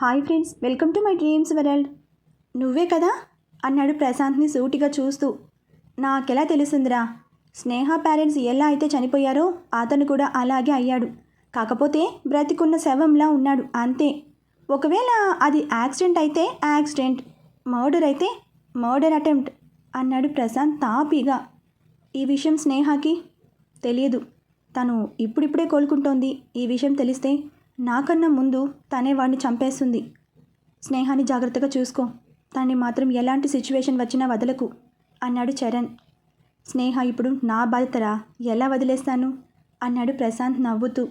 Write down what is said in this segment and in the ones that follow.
Hi friends welcome to my dreams world. నువ్వే కదా? అన్నాడు ప్రశాంత్ని సూటిగా చూస్తూ. నాకెలా తెలిసిందిరా? స్నేహ పేరెంట్స్ ఎలా అయితే చనిపోయారో అతను కూడా అలాగే అయ్యాడు. కాకపోతే బ్రతికున్న శవంలా ఉన్నాడు అంతే. ఒకవేళ అది యాక్సిడెంట్ అయితే యాక్సిడెంట్ మర్డర్ అయితే మర్డర్ అటెంప్ట్ అన్నాడు ప్రశాంత్ తాపీగా. ఈ విషయం స్నేహకి తెలియదు. తను ఇప్పుడిప్పుడే కోలుకుంటోంది. ఈ విషయం తెలిస్తే నాకన్నా ముందు తనే వాడిని చంపేస్తుంది. స్నేహాన్ని జాగ్రత్తగా చూసుకో. తన్ని మాత్రం ఎలాంటి సిచ్యువేషన్ వచ్చినా వదలకు అన్నాడు చరణ్. స్నేహ ఇప్పుడు నా బాధ్యతరా? ఎలా వదిలేస్తాను? అన్నాడు ప్రశాంత్ నవ్వుతూ.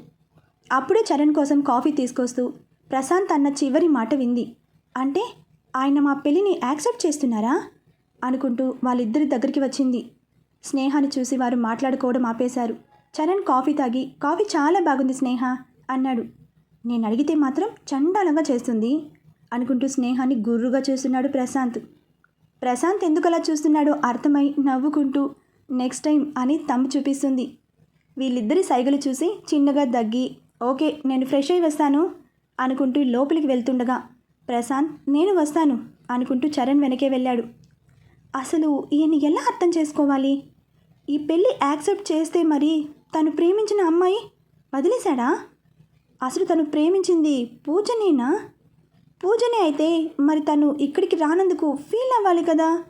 అప్పుడే చరణ్ కోసం కాఫీ తీసుకొస్తూ ప్రశాంత్ అన్న చివరి మాట వింది. అంటే ఆయన మా పెళ్ళిని యాక్సెప్ట్ చేస్తున్నారా? అనుకుంటూ వాళ్ళిద్దరి దగ్గరికి వచ్చింది. స్నేహాన్ని చూసి వారు మాట్లాడుకోవడం ఆపేశారు. చరణ్ కాఫీ తాగి కాఫీ చాలా బాగుంది స్నేహ అన్నాడు. నేను అడిగితే మాత్రం చండాలంగా చేస్తుంది అనుకుంటూ స్నేహాన్ని గుర్రుగా చూస్తున్నాడు ప్రశాంత్. ప్రశాంత్ ఎందుకు అలా చూస్తున్నాడో అర్థమై నవ్వుకుంటూ నెక్స్ట్ టైం అని తమ్ము చూపిస్తుంది. వీళ్ళిద్దరి సైగలు చూసి చిన్నగా దగ్గి ఓకే నేను ఫ్రెష్ అయి వస్తాను అనుకుంటూ లోపలికి వెళ్తుండగా ప్రశాంత్ నేను వస్తాను అనుకుంటూ చరణ్ వెనకే వెళ్ళాడు. అసలు ఈయన ఎలా అర్థం చేసుకోవాలి? ఈ పెళ్ళి యాక్సెప్ట్ చేస్తే మరి తను ప్రేమించిన అమ్మాయి వదిలేశాడా? అసలు తను ప్రేమించింది పూజనేనా? పూజనే అయితే మరి తను ఇక్కడికి రానందుకు ఫీల్ అవ్వాలి కదా.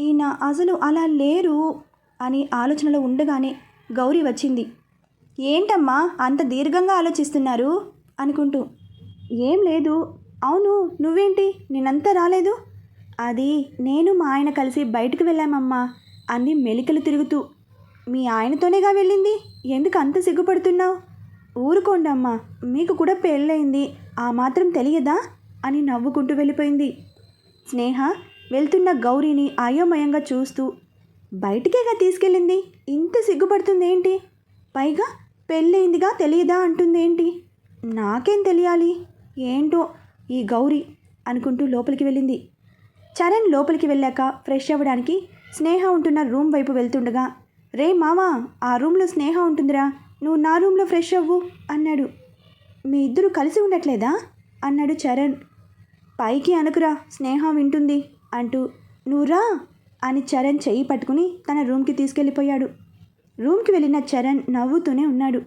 ఈయన అసలు అలా లేరు అని ఆలోచనలో ఉండగానే గౌరీ వచ్చింది. ఏంటమ్మా అంత దీర్ఘంగా ఆలోచిస్తున్నారు? అనుకుంటూ. ఏం లేదు. అవును నువ్వేంటి? నేనంతా రాలేదు. అది నేను మా ఆయన కలిసి బయటకు వెళ్ళామమ్మా అంది మెలికలు తిరుగుతూ. మీ ఆయనతోనేగా వెళ్ళింది? ఎందుకు అంత సిగ్గుపడుతున్నావు? ఊరుకోండమ్మా మీకు కూడా పెళ్ళయింది. ఆ మాత్రం తెలియదా? అని నవ్వుకుంటూ వెళ్ళిపోయింది. స్నేహ వెళ్తున్న గౌరీని అయోమయంగా చూస్తూ బయటికేగా తీసుకెళ్ళింది? ఇంత సిగ్గుపడుతుందేంటి? పైగా పెళ్ళయిందిగా తెలియదా అంటుందేంటి? నాకేం తెలియాలి? ఏంటో ఈ గౌరీ అనుకుంటూ లోపలికి వెళ్ళింది. చరణ్ లోపలికి వెళ్ళాక ఫ్రెష్ అవ్వడానికి స్నేహ ఉంటున్న రూమ్ వైపు వెళ్తుండగా రే మావా ఆ రూమ్లో స్నేహ ఉంటుందిరా. నువ్వు నా రూమ్లో ఫ్రెష్ అవ్వు అన్నాడు. మీ ఇద్దరు కలిసి ఉండట్లేదా? అన్నాడు చరణ్. పైకి అనుకురా స్నేహ వింటుంది అంటూ. నువ్వురా అని చరణ్ చెయ్యి పట్టుకుని తన రూమ్కి తీసుకెళ్ళిపోయాడు. రూమ్కి వెళ్ళిన చరణ్ నవ్వుతూనే ఉన్నాడు.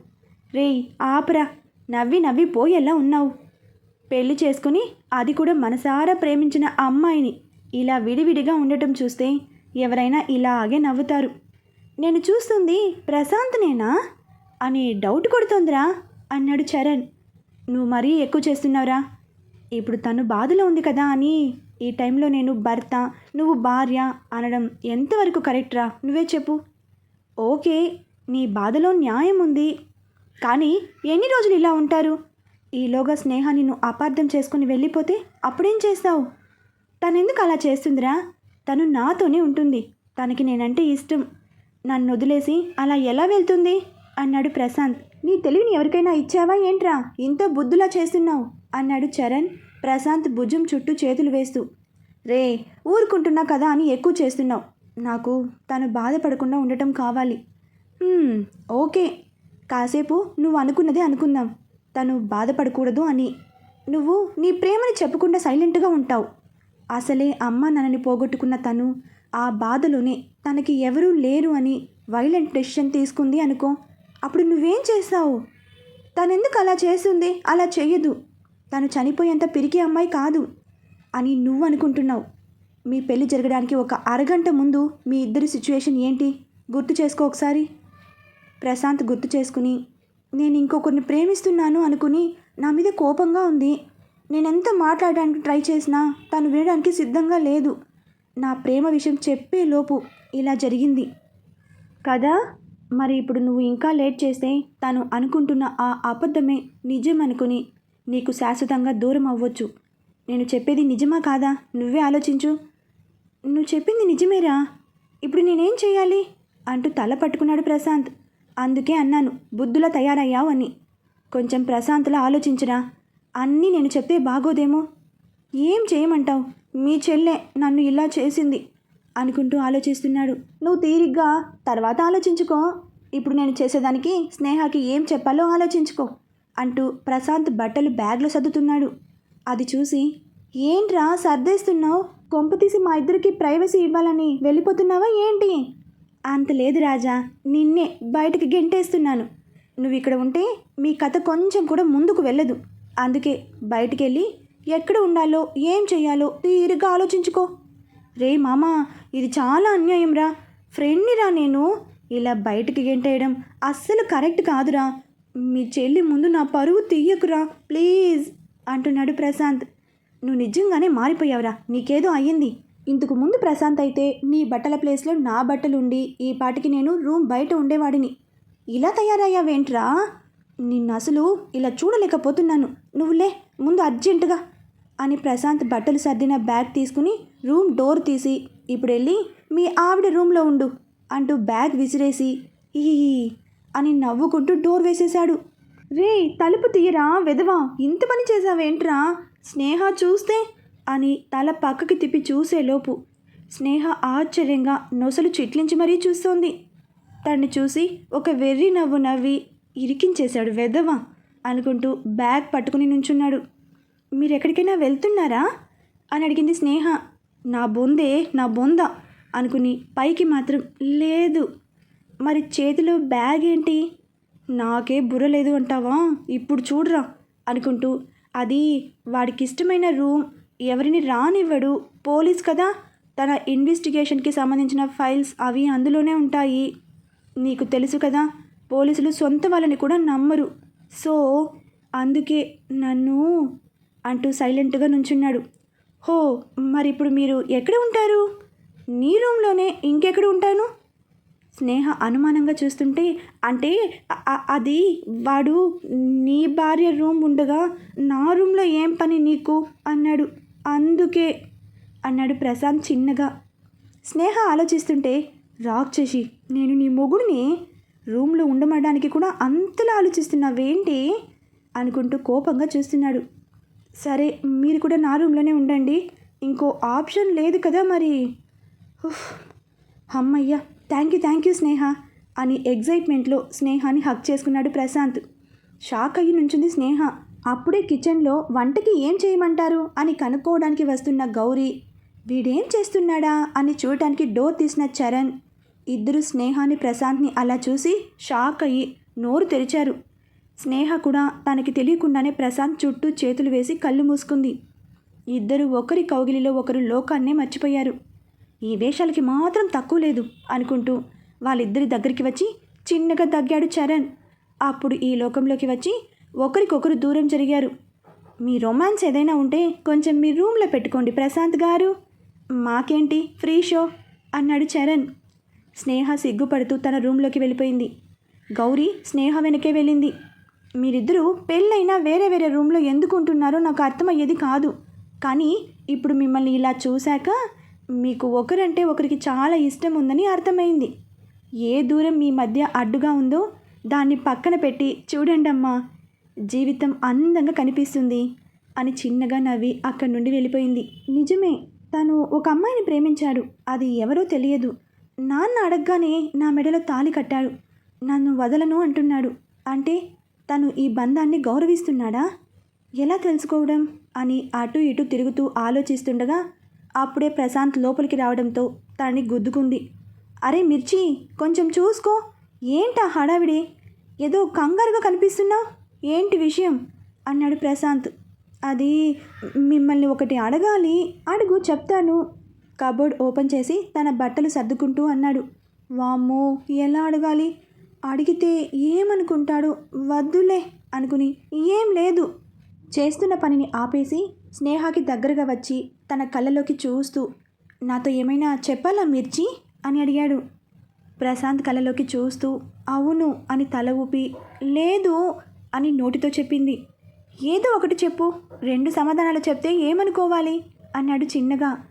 రేయ్ ఆపరా. నవ్వి నవ్వి పోయేలా ఉన్నావు. పెళ్ళి చేసుకుని అది కూడా మనసారా ప్రేమించిన అమ్మాయిని. ఇలా విడివిడిగా ఉండటం చూస్తే ఎవరైనా ఇలాగే నవ్వుతారు. నేను చూస్తుంది ప్రశాంత్నేనా? అని డౌట్ కొడుతోందిరా అన్నాడు చరణ్. నువ్వు మరీ ఎక్కువ చేస్తున్నావురా? ఇప్పుడు తను బాధలో ఉంది కదా అని ఈ టైంలో నేను భర్త నువ్వు భార్య అనడం ఎంతవరకు కరెక్ట్రా? నువ్వే చెప్పు. ఓకే నీ బాధలో న్యాయం ఉంది. కానీ ఎన్ని రోజులు ఇలా ఉంటారు? ఈలోగా స్నేహ నిన్ను అపార్థం చేసుకుని వెళ్ళిపోతే అప్పుడేం చేస్తావు? తనెందుకు అలా చేస్తుందిరా? తను నాతోనే ఉంటుంది. తనకి నేనంటే ఇష్టం. నన్ను వదిలేసి అలా ఎలా వెళ్తుంది? అన్నాడు ప్రశాంత్. నీ తెలివిని ఎవరికైనా ఇచ్చావా ఏంట్రా? ఇంత బుద్ధులా చేస్తున్నావు? అన్నాడు చరణ్. ప్రశాంత్ భుజం చుట్టూ చేతులు వేస్తూ. రే ఊరుకుంటున్నా కదా అని ఎక్కువ చేస్తున్నావు. నాకు తను బాధపడకుండా ఉండటం కావాలి. ఓకే. కాసేపు నువ్వు అనుకున్నదే అనుకుందాం. తను బాధపడకూడదు అని. నువ్వు నీ ప్రేమని చెప్పకుండా సైలెంట్గా ఉంటావు. అసలే అమ్మ నన్నని పోగొట్టుకున్న తను ఆ బాధలోనే తనకి ఎవరూ లేరు అని వైలెంట్ డెసిషన్ తీసుకుంది అనుకో. అప్పుడు నువ్వేం చేస్తావు తనెందుకు అలా చేస్తుంది? అలా చెయ్యదు. తను చనిపోయేంత పిరికి అమ్మాయి కాదు అని నువ్వు అనుకుంటున్నావు. మీ పెళ్ళి జరగడానికి ఒక అరగంట ముందు మీ ఇద్దరి సిచ్యువేషన్ ఏంటి? గుర్తు చేసుకో ఒకసారి. ప్రశాంత్ గుర్తు చేసుకుని నేను ఇంకొకరిని ప్రేమిస్తున్నాను అనుకుని నా మీద కోపంగా ఉంది. నేనెంత మాట్లాడడానికి ట్రై చేసినా తను వినడానికి సిద్ధంగా లేదు. నా ప్రేమ విషయం చెప్పే లోపు ఇలా జరిగింది. కదా? మరి ఇప్పుడు నువ్వు ఇంకా లేట్ చేస్తే తను అనుకుంటున్న ఆ అబద్ధమే నిజం అనుకుని నీకు శాశ్వతంగా దూరం అవ్వచ్చు. నేను చెప్పేది నిజమా కాదా? నువ్వే ఆలోచించు. నువ్వు చెప్పింది నిజమేరా? ఇప్పుడు నేనేం చేయాలి? అంటూ తల పట్టుకున్నాడు ప్రశాంత్. అందుకే అన్నాను బుద్ధులా తయారయ్యావు అని. కొంచెం ప్రశాంత్లా ఆలోచించరా? అన్నీ నేను చెప్తే బాగోదేమో? ఏం చేయమంటావు? మీ చెల్లె నన్ను ఇలా చేసింది. అనుకుంటూ ఆలోచిస్తున్నాడు. నువ్వు తీరిగ్గా తర్వాత ఆలోచించుకో. ఇప్పుడు నేను చేసేదానికి స్నేహకి ఏం చెప్పాలో ఆలోచించుకో అంటూ ప్రశాంత్ బట్టలు బ్యాగ్లో సర్దుతున్నాడు. అది చూసి ఏంట్రా సర్దేస్తున్నావు? కొంపు తీసి మా ఇద్దరికి ప్రైవసీ ఇవ్వాలని వెళ్ళిపోతున్నావా ఏంటి? అంత లేదు రాజా. నిన్నే బయటకు గెంటేస్తున్నాను. నువ్వు ఇక్కడ ఉంటే మీ కథ కొంచెం కూడా ముందుకు వెళ్ళదు. అందుకే బయటికి వెళ్ళి ఎక్కడ ఉండాలో ఏం చేయాలో తీరిగ్గా ఆలోచించుకో. రే మామా ఇది చాలా అన్యాయం రా ఫ్రెండ్ని రా నేను. ఇలా బయటికి గెంటేయడం అస్సలు కరెక్ట్ కాదురా. మీ చెల్లి ముందు నా పరువు తీయకురా ప్లీజ్ అంటున్నాడు ప్రశాంత్. నువ్వు నిజంగానే మారిపోయావురా నీకేదో అయ్యింది. ఇంతకు ముందు ప్రశాంత్ అయితే నీ బట్టల ప్లేస్లో నా బట్టలు ఉండి ఈ పాటికి నేను రూమ్ బయట ఉండేవాడిని. ఇలా తయారయ్యావేంట్రా? నిన్ను అసలు ఇలా చూడలేకపోతున్నాను. నువ్వులే ముందు అర్జెంటుగా అని ప్రశాంత్ బట్టలు సర్దిన బ్యాగ్ తీసుకుని రూమ్ డోర్ తీసి ఇప్పుడు వెళ్ళి మీ ఆవిడ రూమ్లో ఉండు అంటూ బ్యాగ్ విసిరేసి ఈ అని నవ్వుకుంటూ డోర్ వేసేశాడు. రే తలుపు తీయరా వెదవా ఇంత పని చేసావేంట్రా స్నేహ చూస్తే అని తల పక్కకి తిప్పి చూసేలోపు స్నేహ ఆశ్చర్యంగా నొసలు చిట్లించి మరీ చూస్తోంది. తన్ని చూసి ఒక వెర్రి నవ్వు నవ్వి ఇరికించేశాడు వెదవా అనుకుంటూ బ్యాగ్ పట్టుకుని నుంచున్నాడు. మీరు ఎక్కడికైనా వెళ్తున్నారా? అని అడిగింది స్నేహ. నా బొందే నా బొంద అనుకుని పైకి మాత్రం లేదు. మరి చేతిలో బ్యాగ్ ఏంటి? నాకే బుర్ర లేదు అంటావా? ఇప్పుడు చూడరా అనుకుంటూ అది వాడికి ఇష్టమైన రూమ్ ఎవరిని రానివ్వడు పోలీస్ కదా? తన ఇన్వెస్టిగేషన్కి సంబంధించిన ఫైల్స్ అవి అందులోనే ఉంటాయి. నీకు తెలుసు కదా పోలీసులు సొంత వాళ్ళని కూడా నమ్మరు. సో అందుకే నన్ను అంటూ సైలెంట్గా నుంచున్నాడు. హో మరి ఇప్పుడు మీరు ఎక్కడ ఉంటారు? నీ రూమ్లోనే ఇంకెక్కడ ఉంటాను? స్నేహ అనుమానంగా చూస్తుంటే అంటే అది వాడు నీ భార్య రూమ్ ఉండగా నా రూమ్లో ఏం పని నీకు? అన్నాడు. అందుకే అన్నాడు ప్రశాంత్ చిన్నగా. స్నేహ ఆలోచిస్తుంటే రాక్షసి నేను నీ మొగుడిని రూమ్లో ఉండమడానికి కూడా అంతలా ఆలోచిస్తున్నావేంటి? అనుకుంటూ కోపంగా చూస్తున్నాడు. సరే మీరు కూడా నా రూమ్లోనే ఉండండి. ఇంకో ఆప్షన్ లేదు కదా మరి. ఉఫ్, అమ్మయ్య. Thank you thank you Sneha అని ఎగ్జైట్మెంట్లో స్నేహాన్ని హక్ చేసుకున్నాడు ప్రశాంత్. షాక్ అయ్యి నుంచింది స్నేహ. అప్పుడే కిచెన్లో వంటకి ఏం చేయమంటారు అని కనుక్కోవడానికి వస్తున్న గౌరీ వీడేం చేస్తున్నాడా అని చూడటానికి డోర్ తీసిన చరణ్. ఇద్దరు స్నేహాన్ని ప్రశాంత్ని అలా చూసి షాక్ అయ్యి నోరు తెరిచారు. స్నేహ కూడా తనకి తెలియకుండానే ప్రశాంత్ చుట్టూ చేతులు వేసి కళ్ళు మూసుకుంది. ఇద్దరు ఒకరి కౌగిలిలో ఒకరు లోకాన్నే మర్చిపోయారు. ఈ వేషాలకి మాత్రం తక్కువ లేదు అనుకుంటూ వాళ్ళిద్దరి దగ్గరికి వచ్చి చిన్నగా తగ్గాడు చరణ్. అప్పుడు ఈ లోకంలోకి వచ్చి ఒకరికొకరు దూరం జరిగారు. మీ రొమాన్స్ ఏదైనా ఉంటే కొంచెం మీ రూమ్లో పెట్టుకోండి ప్రశాంత్ గారు. మాకేంటి? ఫ్రీ షో అన్నాడు చరణ్. స్నేహ సిగ్గుపడుతూ తన రూమ్లోకి వెళ్ళిపోయింది. గౌరీ స్నేహ వెనకే వెళ్ళింది. మీరిద్దరూ పెళ్ళైనా వేరే వేరే రూమ్లో ఎందుకు ఉంటున్నారో నాకు అర్థమయ్యేది కాదు. కానీ ఇప్పుడు మిమ్మల్ని ఇలా చూశాక మీకు ఒకరంటే ఒకరికి చాలా ఇష్టం ఉందని అర్థమైంది. ఏ దూరం మీ మధ్య అడ్డుగా ఉందో దాన్ని పక్కన పెట్టి చూడండమ్మా జీవితం అందంగా కనిపిస్తుంది అని చిన్నగా నవ్వి అక్కడి నుండి వెళ్ళిపోయింది. నిజమే తను ఒక అమ్మాయిని ప్రేమించాడు. అది ఎవరో తెలియదు. నాన్న అడగగానే నా మెడలో తాళి కట్టాడు. నన్ను వదలను అంటున్నాడు. అంటే తను ఈ బంధాన్ని గౌరవిస్తున్నాడా? ఎలా తెలుసుకోవడం? అని అటు ఇటు తిరుగుతూ ఆలోచిస్తుండగా అప్పుడే ప్రశాంత్ లోపలికి రావడంతో తనని గుద్దుకుంది. అరే మిర్చి కొంచెం చూసుకో. ఏంటా హడావిడి? ఏదో కంగారుగా కనిపిస్తున్నావు? ఏంటి విషయం? అన్నాడు ప్రశాంత్. అది మిమ్మల్ని ఒకటి అడగాలి. అడుగు చెప్తాను. కబోర్డ్ ఓపెన్ చేసి తన బట్టలు సర్దుకుంటూ అన్నాడు. వామ్మో ఎలా అడగాలి? అడిగితే ఏమనుకుంటాడు? వద్దులే అనుకుని ఏం లేదు. చేస్తున్న పనిని ఆపేసి స్నేహాకి దగ్గరగా వచ్చి తన కళ్ళలోకి చూస్తూ నాతో ఏమైనా చెప్పాలా మిర్చి? అని అడిగాడు. ప్రశాంత్ కళ్ళలోకి చూస్తూ అవును అని తల ఊపి లేదు అని నోటితో చెప్పింది. ఏదో ఒకటి చెప్పు రెండు సమాధానాలు చెప్తే ఏమనుకోవాలి? అన్నాడు చిన్నగా.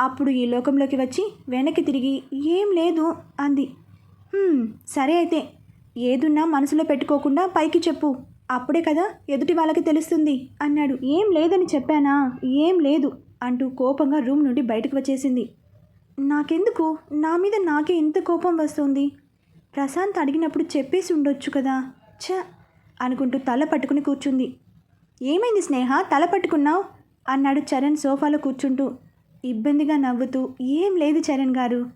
అప్పుడు ఈ లోకంలోకి వచ్చి వెనక్కి తిరిగి ఏం లేదు అంది. సరే అయితే. ఏదున్నా మనసులో పెట్టుకోకుండా పైకి చెప్పు. అప్పుడే కదా ఎదుటి వాళ్ళకి తెలుస్తుంది. అన్నాడు. ఏం లేదని చెప్పానా? ఏం లేదు అంటూ కోపంగా రూమ్ నుండి బయటకు వచ్చేసింది. నాకెందుకు? నా మీద నాకే ఇంత కోపం వస్తుంది. ప్రశాంత్ అడిగినప్పుడు చెప్పేసి ఉండొచ్చు కదా. ఛ! అనుకుంటూ తల పట్టుకుని కూర్చుంది. ఏమైంది స్నేహ? తల పట్టుకున్నావు? అన్నాడు చరణ్ సోఫాలో కూర్చుంటూ. ఇబ్బందిగా నవ్వుతూ. ఏం లేదు చరణ్ గారు.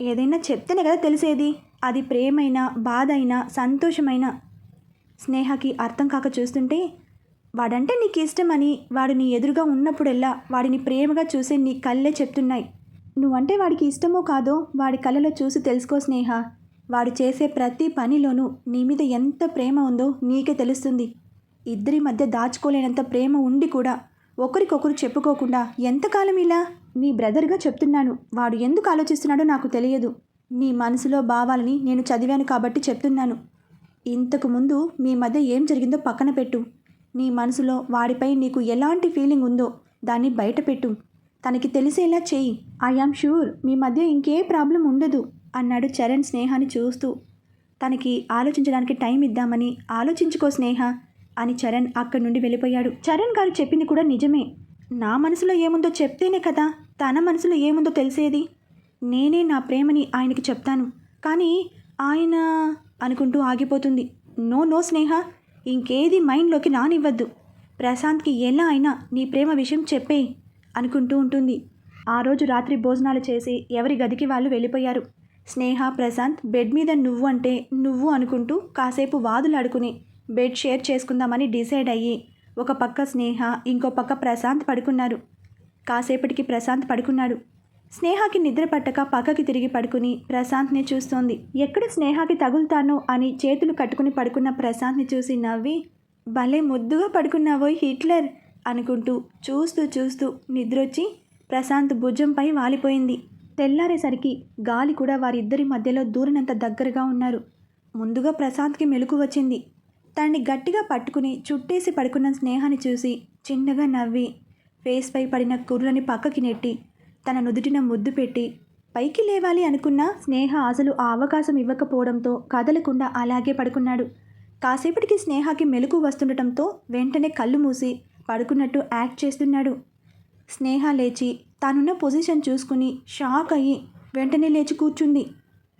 ఏదైనా చెప్తేనే కదా తెలిసేది. అది ప్రేమైనా బాధ అయినా సంతోషమైనా స్నేహకి అర్థం కాక చూస్తుంటే వాడంటే నీకు ఇష్టమని వాడు నీ ఎదురుగా ఉన్నప్పుడెల్లా వాడిని ప్రేమగా చూసే నీ కళ్ళే చెప్తున్నాయి. నువ్వంటే వాడికి ఇష్టమో కాదో వాడి కళ్ళలో చూసి తెలుసుకో స్నేహ. వాడు చేసే ప్రతి పనిలోనూ నీ మీద ఎంత ప్రేమ ఉందో నీకే తెలుస్తుంది. ఇద్దరి మధ్య దాచుకోలేనంత ప్రేమ ఉండి కూడా ఒకరికొకరు చెప్పుకోకుండా ఎంతకాలం ఇలా? నీ బ్రదర్గా చెప్తున్నాను. వాడు ఎందుకు ఆలోచిస్తున్నాడో నాకు తెలియదు. నీ మనసులో భావాలని నేను చదివాను కాబట్టి చెప్తున్నాను. ఇంతకు ముందు మీ మధ్య ఏం జరిగిందో పక్కన పెట్టు. నీ మనసులో వాడిపై నీకు ఎలాంటి ఫీలింగ్ ఉందో దాన్ని బయటపెట్టు తనకి తెలిసేలా చెయ్యి ఐ ఆమ్ షూర్ మీ మధ్య ఇంకే ప్రాబ్లం ఉండదు అన్నాడు చరణ్ స్నేహాన్ని చూస్తూ. తనకి ఆలోచించడానికి టైం ఇద్దామని ఆలోచించుకో స్నేహ అని చరణ్ అక్కడి నుండి వెళ్ళిపోయాడు. చరణ్ గారు చెప్పింది కూడా నిజమే. నా మనసులో ఏముందో చెప్తేనే కదా తన మనసులో ఏముందో తెలిసేది. నేనే నా ప్రేమని ఆయనకి చెప్తాను. కానీ ఆయన అనుకుంటూ ఆగిపోతుంది. నో నో స్నేహ ఇంకేది మైండ్లోకి రానివ్వద్దు. ప్రశాంత్కి ఎలా అయినా నీ ప్రేమ విషయం చెప్పే అనుకుంటూ ఉంటుంది. ఆ రోజు రాత్రి భోజనాలు చేసి ఎవరి గదికి వాళ్ళు వెళ్ళిపోయారు. స్నేహ ప్రశాంత్ బెడ్ మీద నువ్వు అంటే నువ్వు అనుకుంటూ కాసేపు వాదులాడుకుని బెడ్ షేర్ చేసుకుందామని డిసైడ్ అయ్యి ఒక పక్క స్నేహ ఇంకో పక్క ప్రశాంత్ పడుకున్నారు. కాసేపటికి ప్రశాంత్ పడుకున్నాడు. స్నేహకి నిద్ర పట్టక పక్కకి తిరిగి పడుకుని ప్రశాంత్ని చూస్తోంది. ఎక్కడ స్నేహకి తగులుతానో అని చేతులు కట్టుకుని పడుకున్న ప్రశాంత్ని చూసి నవ్వి భలే ముద్దుగా పడుకున్నావోయ్ హిట్లర్ అనుకుంటూ చూస్తూ చూస్తూ నిద్రొచ్చి ప్రశాంత్ భుజంపై వాలిపోయింది. తెల్లారేసరికి గాలి కూడా వారిద్దరి మధ్యలో దూరినంత దగ్గరగా ఉన్నారు. ముందుగా ప్రశాంత్కి మెలకు వచ్చింది. తనని గట్టిగా పట్టుకుని చుట్టేసి పడుకున్న స్నేహాన్ని చూసి చిన్నగా నవ్వి ఫేస్పై పడిన కుర్రని పక్కకి నెట్టి తన నుదుటిన ముద్దు పెట్టి పైకి లేవాలి అనుకున్న స్నేహ అసలు ఆ అవకాశం ఇవ్వకపోవడంతో కదలకుండా అలాగే పడుకున్నాడు. కాసేపటికి స్నేహకి మెలకు వస్తుండటంతో వెంటనే కళ్ళు మూసి పడుకున్నట్టు యాక్ట్ చేస్తున్నాడు. స్నేహ లేచి తానున్న పొజిషన్ చూసుకుని షాక్ అయ్యి వెంటనే లేచి కూర్చుంది.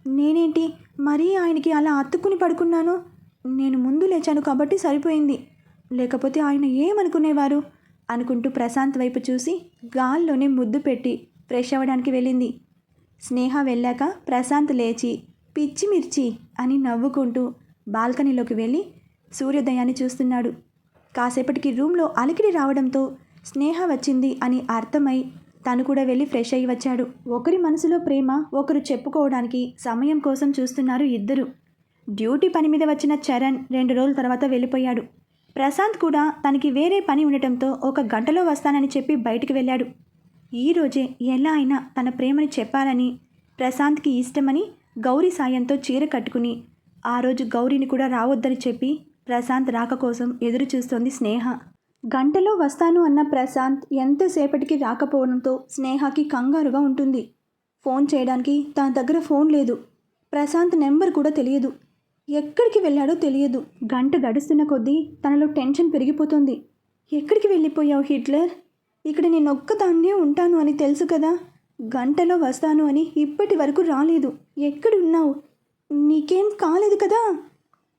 నేనేంటి? మరీ ఆయనకి అలా అత్తుకుని పడుకున్నాను? నేను ముందు లేచాను కాబట్టి సరిపోయింది. లేకపోతే ఆయన ఏమనుకునేవారు? అనుకుంటూ ప్రశాంత్ వైపు చూసి గాల్లోనే ముద్దు పెట్టి ఫ్రెష్ అవ్వడానికి వెళ్ళింది. స్నేహ వెళ్ళాక ప్రశాంత్ లేచి పిచ్చి మిర్చి అని నవ్వుకుంటూ బాల్కనీలోకి వెళ్ళి సూర్యోదయాన్ని చూస్తున్నాడు. కాసేపటికి రూమ్లో అలికిడి రావడంతో స్నేహ వచ్చింది అని అర్థమై తను కూడా వెళ్ళి ఫ్రెష్ అయ్యి వచ్చాడు. ఒకరి మనసులో ప్రేమ ఒకరు చెప్పుకోవడానికి సమయం కోసం చూస్తున్నారు ఇద్దరు. డ్యూటీ పని మీద వచ్చిన చరణ్ రెండు రోజుల తర్వాత వెళ్ళిపోయాడు. ప్రశాంత్ కూడా తనకి వేరే పని ఉండటంతో ఒక గంటలో వస్తానని చెప్పి బయటికి వెళ్ళాడు. ఈరోజే ఎలా అయినా తన ప్రేమని చెప్పాలని ప్రశాంత్కి ఇష్టమని గౌరీ సాయంతో చీర కట్టుకుని ఆ రోజు గౌరీని కూడా రావద్దని చెప్పి ప్రశాంత్ రాక కోసం ఎదురు చూస్తోంది స్నేహ. గంటలో వస్తాను అన్న ప్రశాంత్ ఎంతసేపటికి రాకపోవడంతో స్నేహకి కంగారుగా ఉంటుంది. ఫోన్ చేయడానికి తన దగ్గర ఫోన్ లేదు. ప్రశాంత్ నెంబర్ కూడా తెలియదు. ఎక్కడికి వెళ్ళాడో తెలియదు. గంట గడుస్తున్న కొద్దీ తనలో టెన్షన్ పెరిగిపోతుంది. ఎక్కడికి వెళ్ళిపోయావు హిట్లర్? ఇక్కడ నేను ఒక్కదాన్నే ఉంటాను అని తెలుసు కదా. గంటలో వస్తాను అని ఇప్పటి వరకు రాలేదు. ఎక్కడున్నావు? నీకేం కాలేదు కదా?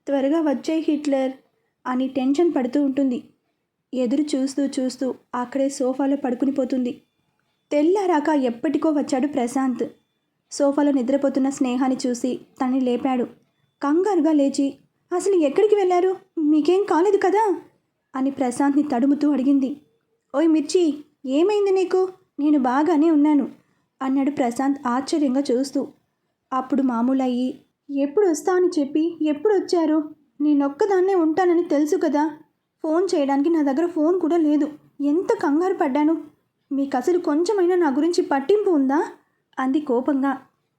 త్వరగా వచ్చే హిట్లర్ అని టెన్షన్ పడుతూ ఉంటుంది. ఎదురు చూస్తూ చూస్తూ అక్కడే సోఫాలో పడుకుని పోతుంది. తెల్లారాక ఎప్పటికో వచ్చాడు ప్రశాంత్. సోఫాలో నిద్రపోతున్న స్నేహాన్ని చూసి తనని లేపాడు. కంగారుగా లేచి అసలు ఎక్కడికి వెళ్ళారు? మీకేం కాలేదు కదా? అని ప్రశాంత్ని తడుముతూ అడిగింది. ఓయ్ మిర్చి ఏమైంది నీకు? నేను బాగానే ఉన్నాను అన్నాడు ప్రశాంత్ ఆశ్చర్యంగా చూస్తూ. అప్పుడు మామూలయ్యి ఎప్పుడు వస్తా అని చెప్పి ఎప్పుడు వచ్చారు? నేనొక్కదాన్నే ఉంటానని తెలుసు కదా. ఫోన్ చేయడానికి నా దగ్గర ఫోన్ కూడా లేదు. ఎంత కంగారు పడ్డాను? మీకు అసలు కొంచెమైనా నా గురించి పట్టింపు ఉందా? అంది కోపంగా.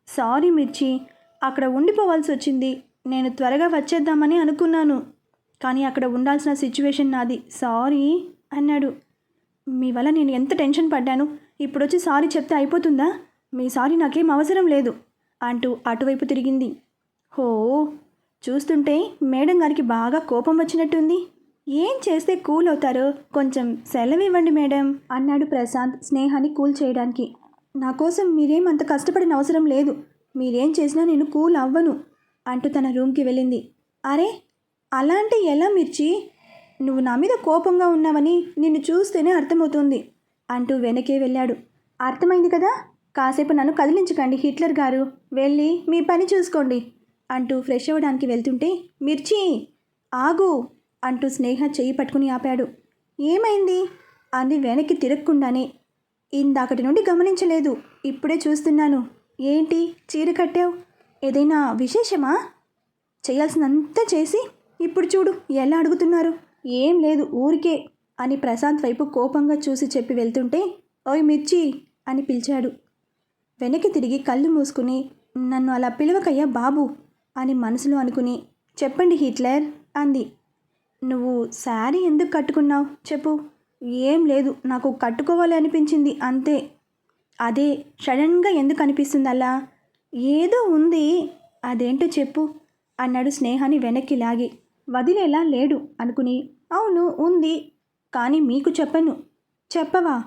సారీ మిర్చి అక్కడ ఉండిపోవాల్సి వచ్చింది. నేను త్వరగా వచ్చేద్దామని అనుకున్నాను. కానీ అక్కడ ఉండాల్సిన సిచ్యువేషన్ నాది. సారీ అన్నాడు. మీ వల్ల నేను ఎంత టెన్షన్ పడ్డాను? ఇప్పుడు వచ్చి సారీ చెప్తే అయిపోతుందా? మీ సారీ నాకేం అవసరం లేదు అంటూ అటువైపు తిరిగింది. హో చూస్తుంటే మేడం గారికి బాగా కోపం వచ్చినట్టుంది. ఏం చేస్తే కూల్ అవుతారో కొంచెం సెలవు ఇవ్వండి మేడం అన్నాడు ప్రశాంత్ స్నేహాన్ని కూల్ చేయడానికి. నా కోసం మీరేం అంత కష్టపడిన అవసరం లేదు. మీరేం చేసినా నేను కూల్ అవ్వను అంటూ తన రూమ్కి వెళ్ళింది. అరే అలాంటి ఎలా మిర్చి? నువ్వు నా మీద కోపంగా ఉన్నావని నిన్ను చూస్తేనే అర్థమవుతుంది అంటూ వెనకే వెళ్ళాడు. అర్థమైంది కదా? కాసేపు నన్ను కదిలించకండి హిట్లర్ గారు. వెళ్ళి మీ పని చూసుకోండి అంటూ ఫ్రెష్ అవ్వడానికి వెళ్తుంటే మిర్చి! ఆగు! అంటూ స్నేహ చేయి పట్టుకుని ఆపాడు. ఏమైంది? అంది వెనక్కి తిరగకుండానే. ఇందాకటి నుండి గమనించలేదు. ఇప్పుడే చూస్తున్నాను. ఏంటి? చీర కట్టావు? ఏదైనా విశేషమా? చేయాల్సినంతా చేసి ఇప్పుడు చూడు ఎలా అడుగుతున్నారు? ఏం లేదు ఊరికే అని ప్రశాంత్ వైపు కోపంగా చూసి చెప్పి వెళ్తుంటే ఓయ్ మిర్చి అని పిలిచాడు. వెనక్కి తిరిగి కళ్ళు మూసుకుని నన్ను అలా పిలవకయ్యా బాబు అని మనసులో అనుకుని చెప్పండి హిట్లర్ అంది. నువ్వు శారీ ఎందుకు కట్టుకున్నావు చెప్పు. ఏం లేదు నాకు కట్టుకోవాలి అనిపించింది అంతే. అదే సడన్గా ఎందుకు అనిపిస్తుంది అలా? ఏదో ఉంది అదేంటో చెప్పు అన్నాడు స్నేహాన్ని వెనక్కి లాగి. వదిలేలా లేడు అనుకుని అవును ఉంది కానీ మీకు చెప్పను. చెప్పవా?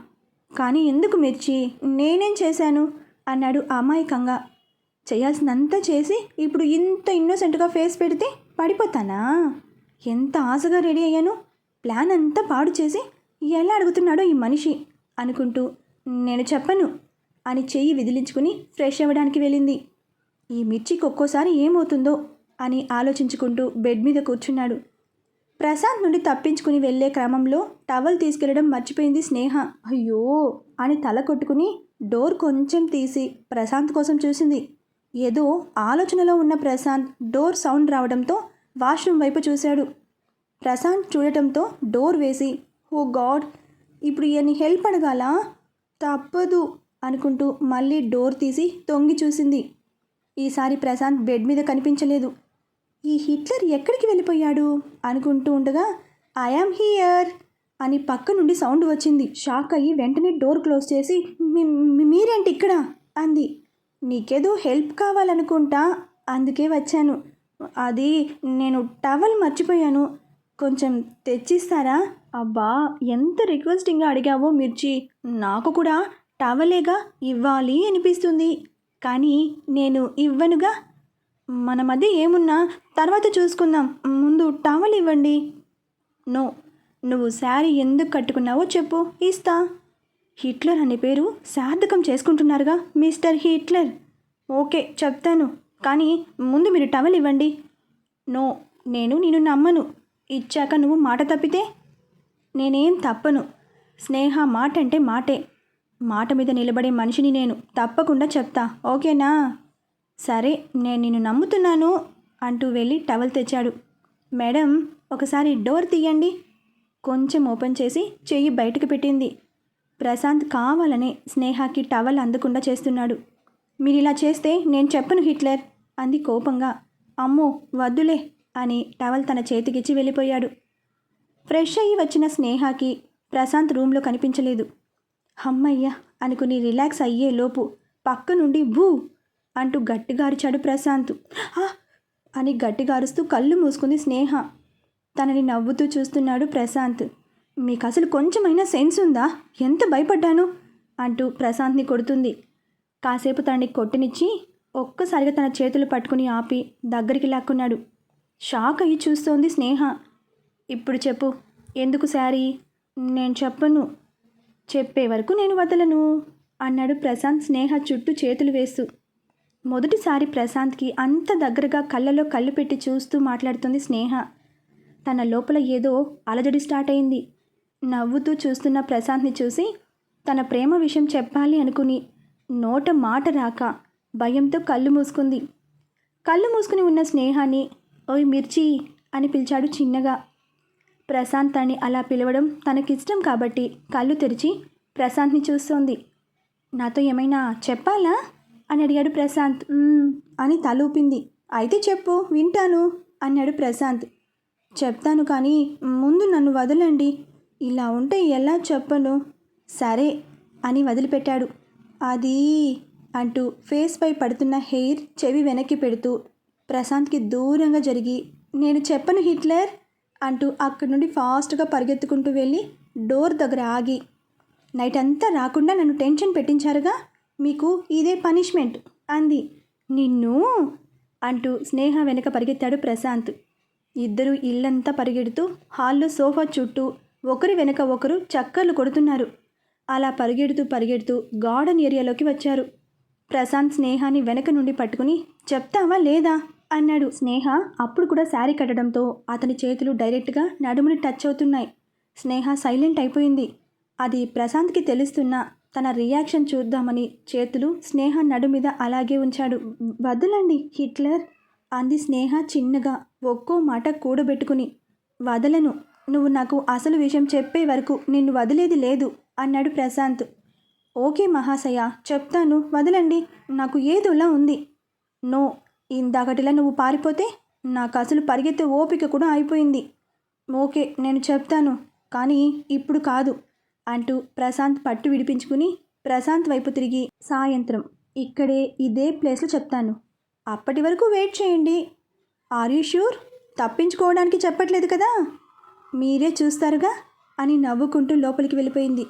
కానీ ఎందుకు మిర్చి? నేనేం చేశాను? అన్నాడు అమాయకంగా. చేయాల్సినంత చేసి ఇప్పుడు ఇంత ఇన్నోసెంట్గా ఫేస్ పెడితే పడిపోతానా? ఎంత ఆశగా రెడీ అయ్యాను? ప్లాన్ అంతా పాడు చేసి ఎలా అడుగుతున్నాడో ఈ మనిషి అనుకుంటూ నేను చెప్పను అని చెయ్యి విదిలించుకుని ఫ్రెష్ అవ్వడానికి వెళ్ళింది. ఈ మిర్చికి ఒక్కోసారి ఏమవుతుందో అని ఆలోచించుకుంటూ బెడ్ మీద కూర్చున్నాడు. ప్రశాంత్ నుండి తప్పించుకుని వెళ్ళే క్రమంలో టవల్ తీసుకెళ్ళడం మర్చిపోయింది స్నేహ. అయ్యో! అని తల కొట్టుకుని డోర్ కొంచెం తీసి ప్రశాంత్ కోసం చూసింది. ఏదో ఆలోచనలో ఉన్న ప్రశాంత్ డోర్ సౌండ్ రావడంతో వాష్రూమ్ వైపు చూశాడు. ప్రశాంత్ చూడటంతో డోర్ వేసి ఓ గాడ్! ఇప్పుడు ఈయన్ని హెల్ప్ అడగాలా? తప్పదు! అనుకుంటూ మళ్ళీ డోర్ తీసి తొంగి చూసింది. ఈసారి ప్రశాంత్ బెడ్ మీద కనిపించలేదు. ఈ హిట్లర్ ఎక్కడికి వెళ్ళిపోయాడు? అనుకుంటూ ఉండగా ఐఆమ్ హియర్ అని పక్క నుండి సౌండ్ వచ్చింది. షాక్ అయ్యి వెంటనే డోర్ క్లోజ్ చేసి మీరేంటి ఇక్కడ? అంది. నీకేదో హెల్ప్ కావాలనుకుంటా అందుకే వచ్చాను. అది నేను టవల్ మర్చిపోయాను. కొంచెం తెచ్చిస్తారా? అబ్బా ఎంత రిక్వెస్టింగ్గా అడిగావో మిర్చి. నాకు కూడా టవలేగా ఇవ్వాలి అనిపిస్తుంది. కానీ నేను ఇవ్వనుగా. మన మధ్య ఏమున్నా తర్వాత చూసుకుందాం. ముందు టవల్ ఇవ్వండి. నో నువ్వు శారీ ఎందుకు కట్టుకున్నావో చెప్పు. ఇస్తా. హిట్లర్ అనే పేరు సార్థకం చేసుకుంటున్నారుగా మిస్టర్ హిట్లర్. ఓకే చెప్తాను. కానీ ముందు మీరు టవల్ ఇవ్వండి. నో నేను నిన్ను నమ్మను. ఇచ్చాక నువ్వు మాట తప్పితే నేనేం తప్పను. స్నేహ మాట అంటే మాటే. మాట మీద నిలబడే మనిషిని నేను తప్పకుండా చెప్తా. ఓకేనా? సరే నేను నిన్ను నమ్ముతున్నాను అంటూ వెళ్ళి టవల్ తెచ్చాడు. మేడం ఒకసారి డోర్ తీయండి. కొంచెం ఓపెన్ చేసి చెయ్యి బయటకు పెట్టింది. ప్రశాంత్ కావాలనే స్నేహకి టవల్ అందకుండా చేస్తున్నాడు. మీరు ఇలా చేస్తే నేను చెప్పను హిట్లర్ అంది కోపంగా. అమ్మో వద్దులే అని టవల్ తన చేతికిచ్చి వెళ్ళిపోయాడు. ఫ్రెష్ అయ్యి వచ్చిన స్నేహకి ప్రశాంత్ రూమ్లో కనిపించలేదు. అమ్మయ్య అనుకుని రిలాక్స్ అయ్యే లోపు పక్క నుండి భూ అంటూ గట్టిగారిచాడు ప్రశాంత్. "ఆ!" అని గట్టిగారుస్తూ కళ్ళు మూసుకుంది స్నేహ. తనని నవ్వుతూ చూస్తున్నాడు ప్రశాంత్. మీకు అసలు కొంచెమైనా సెన్స్ ఉందా? ఎంత భయపడ్డాను? అంటూ ప్రశాంత్ని కొడుతుంది. కాసేపు తనని కొట్టినిచ్చి ఒక్కసారిగా తన చేతులు పట్టుకుని ఆపి దగ్గరికి లాక్కున్నాడు. షాక్ అయ్యి చూస్తోంది స్నేహ. ఇప్పుడు చెప్పు. ఎందుకు శారీ? నేను చెప్పను. చెప్పే వరకు నేను వదలను అన్నాడు ప్రశాంత్ స్నేహ చుట్టూ చేతులు వేస్తూ. మొదటిసారి ప్రశాంత్కి అంత దగ్గరగా కళ్ళలో కళ్ళు పెట్టి చూస్తూ మాట్లాడుతుంది స్నేహ. తన లోపల ఏదో అలజడి స్టార్ట్ అయింది. నవ్వుతూ చూస్తున్న ప్రశాంత్ని చూసి తన ప్రేమ విషయం చెప్పాలి అనుకుని నోట మాట రాక భయంతో కళ్ళు మూసుకుంది. కళ్ళు మూసుకుని ఉన్న స్నేహాన్ని ఓయ్ మిర్చి అని పిలిచాడు చిన్నగా. ప్రశాంత్ తన్ని అలా పిలవడం తనకిష్టం కాబట్టి కళ్ళు తెరిచి ప్రశాంత్ని చూస్తోంది. నాతో ఏమైనా చెప్పాలా? అని అడిగాడు ప్రశాంత్. అని తలూపింది. అయితే చెప్పు వింటాను అన్నాడు ప్రశాంత్. చెప్తాను కానీ ముందు నన్ను వదలండి. ఇలా ఉంటే ఎలా చెప్పను? సరే అని వదిలిపెట్టాడు. అది అంటూ ఫేస్పై పడుతున్న హెయిర్ చెవి వెనక్కి పెడుతూ ప్రశాంత్కి దూరంగా జరిగి నేను చెప్పను హిట్లర్ అంటూ అక్కడి నుండి ఫాస్ట్గా పరిగెత్తుకుంటూ వెళ్ళి డోర్ దగ్గర ఆగి నైట్ అంతా రాకుండా నన్ను టెన్షన్ పెట్టించారుగా? మీకు ఇదే పనిష్మెంట్ అంది. నిన్ను? అంటూ స్నేహ వెనక పరిగెత్తాడు ప్రశాంత్. ఇద్దరు ఇల్లంతా పరిగెడుతూ హాల్లో సోఫా చుట్టూ ఒకరి వెనక ఒకరు చక్కర్లు కొడుతున్నారు. అలా పరిగెడుతూ పరిగెడుతూ గార్డెన్ ఏరియాలోకి వచ్చారు. ప్రశాంత్ స్నేహాన్ని వెనక నుండి పట్టుకుని చెప్తావా లేదా? అన్నాడు. స్నేహ అప్పుడు కూడా శారీ కట్టడంతో అతని చేతులు డైరెక్ట్గా నడుముని టచ్ అవుతున్నాయి. స్నేహ సైలెంట్ అయిపోయింది. అది ప్రశాంత్కి తెలుస్తున్నా తన రియాక్షన్ చూద్దామని చేతులు స్నేహ నడు మీద అలాగే ఉంచాడు. వదలండి హిట్లర్ అంది స్నేహ చిన్నగా. ఒక్కో మాట కూడబెట్టుకుని వదలను. నువ్వు నాకు అసలు విషయం చెప్పే వరకు నిన్ను వదిలేది లేదు అన్నాడు ప్రశాంత్. ఓకే మహాశయ చెప్తాను. వదలండి. నాకు ఏదోలా ఉంది? నో. ఇందాకటిలా నువ్వు పారిపోతే నాకు అసలు పరిగెత్తే ఓపిక కూడా అయిపోయింది. ఓకే నేను చెప్తాను. కానీ ఇప్పుడు కాదు. అంటూ ప్రశాంత్ పట్టు విడిపించుకుని ప్రశాంత్ వైపు తిరిగి సాయంత్రం ఇక్కడే ఇదే ప్లేస్లో చెప్తాను. అప్పటి వరకు వెయిట్ చేయండి. ఆర్ యూ షూర్ తప్పించుకోవడానికి చెప్పట్లేదు కదా? మీరే చూస్తారుగా? అని నవ్వుకుంటూ లోపలికి వెళ్ళిపోయింది.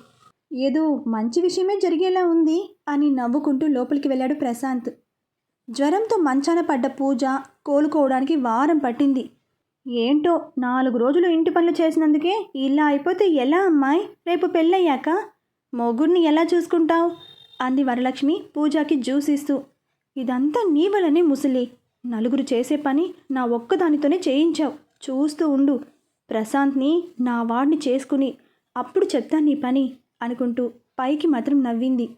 ఏదో మంచి విషయమే జరిగేలా ఉంది అని నవ్వుకుంటూ లోపలికి వెళ్ళాడు ప్రశాంత్. జ్వరంతో మంచాన పడ్డ పూజ కోలుకోవడానికి వారం పట్టింది. ఏంటో నాలుగు రోజులు ఇంటి పనులు చేసినందుకే ఇలా అయిపోతే ఎలా అమ్మాయి? రేపు పెళ్ళయ్యాక మొగుడిని ఎలా చూసుకుంటావు? అంది వరలక్ష్మి పూజకి జ్యూస్ ఇస్తూ. ఇదంతా నీ వలనే ముసలి. నలుగురు చేసే పని నా ఒక్కదానితోనే చేయించావు. చూస్తూ ఉండు. ప్రశాంత్ని నా వాడిని చేసుకుని అప్పుడు చెప్తా నీ పని అనుకుంటూ పైకి మాత్రం నవ్వింది.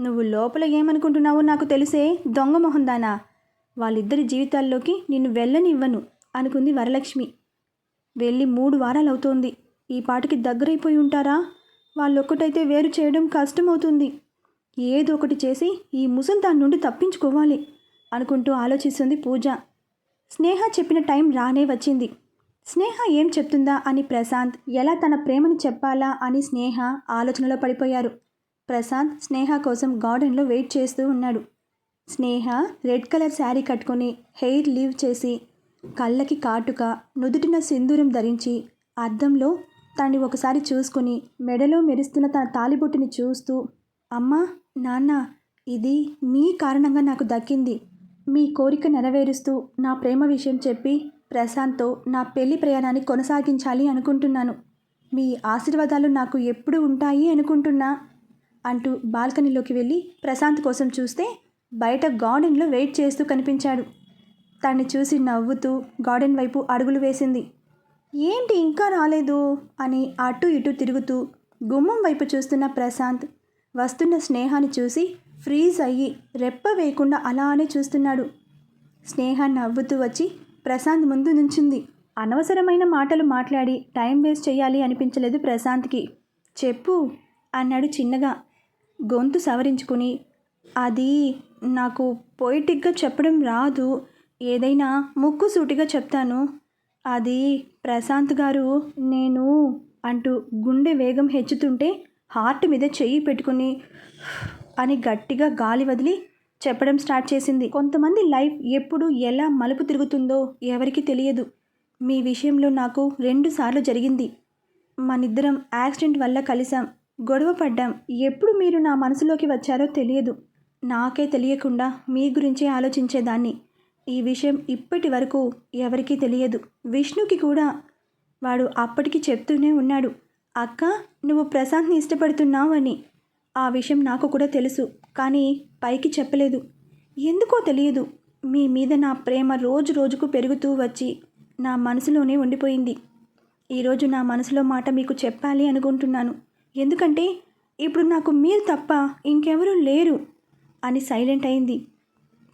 నువ్వు లోపల ఏమనుకుంటున్నావో నాకు తెలిసే దొంగ మొహందానా? వాళ్ళిద్దరి జీవితాల్లోకి నిన్ను వెళ్ళనివ్వను. అనుకుంది వరలక్ష్మి. వెళ్ళి మూడు వారాలు అవుతోంది ఈ పాటికి దగ్గరైపోయి ఉంటారా? వాళ్ళొక్కటైతే వేరు చేయడం కష్టమవుతుంది. ఏదో ఒకటి చేసి ఈ ముసలి దాని నుండి తప్పించుకోవాలి అనుకుంటూ ఆలోచిస్తుంది పూజ. స్నేహ చెప్పిన టైం రానే వచ్చింది. స్నేహ ఏం చెప్తుందా అని ప్రశాంత్ ఎలా తన ప్రేమని చెప్పాలా అని స్నేహ ఆలోచనలో పడిపోయారు. ప్రశాంత్ స్నేహ కోసం గార్డెన్లో వెయిట్ చేస్తూ ఉన్నాడు. స్నేహ రెడ్ కలర్ శారీ కట్టుకొని హెయిర్ లీవ్ చేసి కళ్ళకి కాటుక నుదుటిన సింధూరం ధరించి అద్దంలో తనని ఒకసారి చూసుకుని మెడలో మెరుస్తున్న తన తాలిబొట్టుని చూస్తూ అమ్మా నాన్న ఇది మీ కారణంగా నాకు దక్కింది. మీ కోరిక నెరవేరుస్తూ నా ప్రేమ విషయం చెప్పి ప్రశాంత్తో నా పెళ్ళి ప్రయాణాన్ని కొనసాగించాలి అనుకుంటున్నాను. మీ ఆశీర్వాదాలు నాకు ఎప్పుడు ఉంటాయి అనుకుంటున్నా? అంటూ బాల్కనీలోకి వెళ్ళి ప్రశాంత్ కోసం చూస్తే బయట గార్డెన్లో వెయిట్ చేస్తూ కనిపించాడు. తన్ని చూసి నవ్వుతూ గార్డెన్ వైపు అడుగులు వేసింది. ఏంటి ఇంకా రాలేదు? అని అటు ఇటు తిరుగుతూ గుమ్మం వైపు చూస్తున్న ప్రశాంత్ వస్తున్న స్నేహాన్ని చూసి ఫ్రీజ్ అయ్యి రెప్ప వేయకుండా అలానే చూస్తున్నాడు. స్నేహ నవ్వుతూ వచ్చి ప్రశాంత్ ముందు నుంచింది. అనవసరమైన మాటలు మాట్లాడి టైం వేస్ట్ చేయాలి అనిపించలేదు ప్రశాంత్కి. చెప్పు అన్నాడు చిన్నగా గొంతు సవరించుకుని. అది నాకు పొయిటిక్గా చెప్పడం రాదు. ఏదైనా ముక్కు సూటిగా చెప్తాను. అది ప్రశాంత్ గారు నేను అంటూ గుండె వేగం హెచ్చుతుంటే హార్ట్ మీద చెయ్యి పెట్టుకుని అని గట్టిగా గాలి వదిలి చెప్పడం స్టార్ట్ చేసింది. కొంతమంది లైఫ్ ఎప్పుడు ఎలా మలుపు తిరుగుతుందో ఎవరికి తెలియదు. మీ విషయంలో నాకు రెండుసార్లు జరిగింది. మనిద్దరం యాక్సిడెంట్ వల్ల కలిసాం గొడవ పడ్డాం. ఎప్పుడు మీరు నా మనసులోకి వచ్చారో తెలియదు. నాకే తెలియకుండా మీ గురించే ఆలోచించేదాన్ని. ఈ విషయం ఇప్పటి వరకు ఎవరికీ తెలియదు. విష్ణుకి కూడా వాడు అప్పటికి చెప్తూనే ఉన్నాడు. అక్క నువ్వు ప్రశాంత్ని ఇష్టపడుతున్నావు అని ఆ విషయం నాకు కూడా తెలుసు కానీ పైకి చెప్పలేదు. ఎందుకో తెలియదు. మీ మీద నా ప్రేమ రోజు రోజుకు పెరుగుతూ వచ్చి నా మనసులోనే ఉండిపోయింది. ఈరోజు నా మనసులో మాట మీకు చెప్పాలి అనుకుంటున్నాను. ఎందుకంటే ఇప్పుడు నాకు మీరు తప్ప ఇంకెవరూ లేరు అని సైలెంట్ అయింది.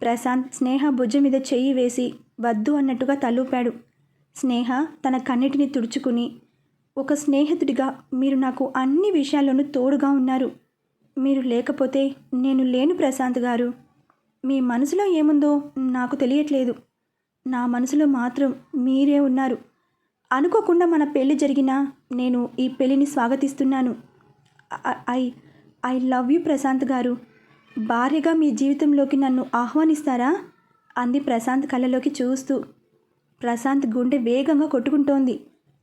ప్రశాంత్ స్నేహ భుజం మీద చెయ్యి వేసి వద్దు అన్నట్టుగా తలూపాడు. స్నేహ తన కన్నిటిని తుడుచుకుని ఒక స్నేహితుడిగా మీరు నాకు అన్ని విషయాల్లోనూ తోడుగా ఉన్నారు. మీరు లేకపోతే నేను లేను ప్రశాంత్ గారు. మీ మనసులో ఏముందో నాకు తెలియట్లేదు. నా మనసులో మాత్రం మీరే ఉన్నారు. అనుకోకుండా మన పెళ్ళి జరిగినా నేను ఈ పెళ్ళిని స్వాగతిస్తున్నాను. I I love you Prashant గారు. భార్యగా మీ జీవితంలోకి నన్ను ఆహ్వానిస్తారా? అంది ప్రశాంత్ కళ్ళలోకి చూస్తూ. ప్రశాంత్ గుండె వేగంగా కొట్టుకుంటోంది.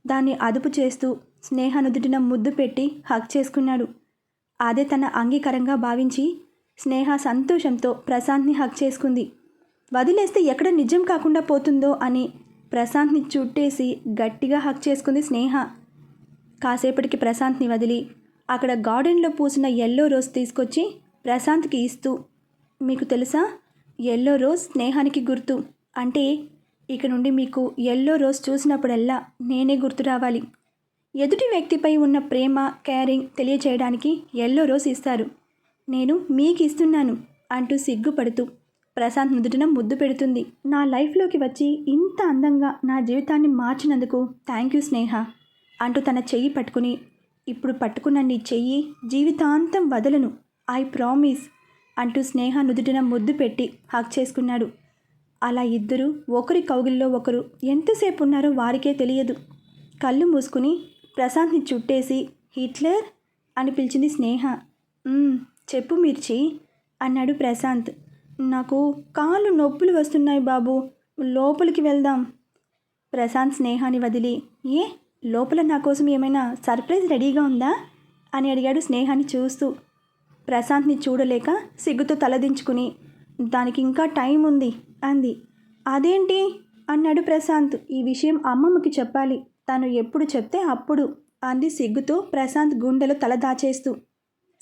దాన్ని అదుపు చేస్తూ స్నేహ నుదుటిన ముద్దు పెట్టి హక్ చేసుకున్నాడు. అదే తన అంగీకారంగా భావించి స్నేహ సంతోషంతో ప్రశాంత్ని హక్ చేసుకుంది. వదిలేస్తే ఎక్కడ నిజం కాకుండా పోతుందో అని ప్రశాంత్ని చుట్టేసి గట్టిగా హక్ చేసుకుంది స్నేహ. కాసేపటికి ప్రశాంత్ని వదిలి అక్కడ గార్డెన్లో పూసిన ఎల్లో రోజ్ తీసుకొచ్చి ప్రశాంత్కి ఇస్తూ మీకు తెలుసా? ఎల్లో రోజ్ స్నేహానికి గుర్తు. అంటే ఇక నుండి మీకు ఎల్లో రోజ్ చూసినప్పుడల్లా నేనే గుర్తు రావాలి. ఎదుటి వ్యక్తిపై ఉన్న ప్రేమ కేరింగ్ తెలియచేయడానికి ఎల్లో రోజ్ ఇస్తారు. నేను మీకు ఇస్తున్నాను అంటూ సిగ్గుపడుతూ ప్రశాంత్ నుదుటిన ముద్దు పెడుతుంది. నా లైఫ్లోకి వచ్చి ఇంత అందంగా నా జీవితాన్ని మార్చినందుకు థ్యాంక్ యూ స్నేహ అంటూ తన చెయ్యి పట్టుకుని ఇప్పుడు పట్టుకున్న నీ చెయ్యి జీవితాంతం వదలను. ఐ ప్రామిస్ అంటూ స్నేహ నుదుటిన ముద్దు పెట్టి హక్ చేసుకున్నాడు. అలా ఇద్దరు ఒకరి కౌగిల్లో ఒకరు ఎంతసేపు ఉన్నారో వారికే తెలియదు. కళ్ళు మూసుకుని ప్రశాంత్ని చుట్టేసి హిట్లర్? అని పిలిచింది స్నేహ. చెప్పు మిర్చి అన్నాడు ప్రశాంత్. నాకు కాళ్ళు నొప్పులు వస్తున్నాయి బాబు లోపలికి వెళ్దాం. ప్రశాంత్ స్నేహాన్ని వదిలి ఏ లోపల నా కోసం ఏమైనా సర్ప్రైజ్ రెడీగా ఉందా? అని అడిగాడు స్నేహాన్ని చూస్తూ. ప్రశాంత్ని చూడలేక సిగ్గుతో తలదించుకుని దానికి ఇంకా టైం ఉంది అంది. అదేంటి? అన్నాడు ప్రశాంత్. ఈ విషయం అమ్మమ్మకి చెప్పాలి. తను ఎప్పుడు చెప్తే అప్పుడు అంది సిగ్గుతో ప్రశాంత్ గుండెలో తల దాచేస్తూ.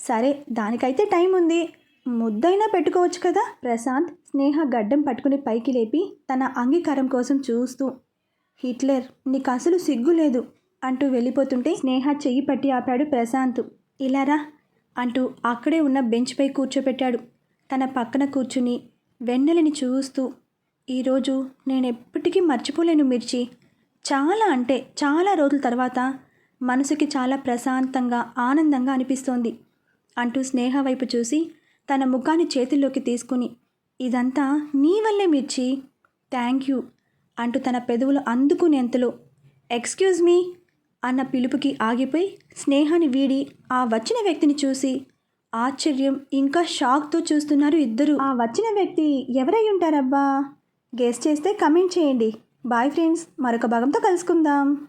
సరే దానికైతే టైం ఉంది. ముద్దైనా పెట్టుకోవచ్చు కదా? ప్రశాంత్ స్నేహ గడ్డం పట్టుకుని పైకి లేపి తన అంగీకారం కోసం చూస్తూ. హిట్లర్ నీకు అసలు సిగ్గు లేదు అంటూ వెళ్ళిపోతుంటే స్నేహ చెయ్యి పట్టి ఆపాడు ప్రశాంత్. ఇలారా అంటూ అక్కడే ఉన్న బెంచ్పై కూర్చోపెట్టాడు. తన పక్కన కూర్చుని వెన్నెలని చూస్తూ ఈరోజు నేను ఎప్పటికీ మర్చిపోలేను మిర్చి. చాలా అంటే చాలా రోజుల తర్వాత మనసుకి చాలా ప్రశాంతంగా ఆనందంగా అనిపిస్తోంది అంటూ స్నేహ వైపు చూసి తన ముఖాన్ని చేతుల్లోకి తీసుకుని ఇదంతా నీ వల్లే మిర్చి. థ్యాంక్ యూ అంటూ తన పెదవులు అందుకునేంతలో ఎక్స్క్యూజ్ మీ అన్న పిలుపుకి ఆగిపోయి స్నేహాన్ని వీడి ఆ వచ్చిన వ్యక్తిని చూసి ఆశ్చర్యం ఇంకా షాక్తో చూస్తున్నారు ఇద్దరు. ఆ వచ్చిన వ్యక్తి ఎవరై ఉంటారబ్బా? గెస్ట్ చేస్తే కమెంట్ చేయండి. బాయ్ ఫ్రెండ్స్ మరొక భాగంతో కలుసుకుందాం.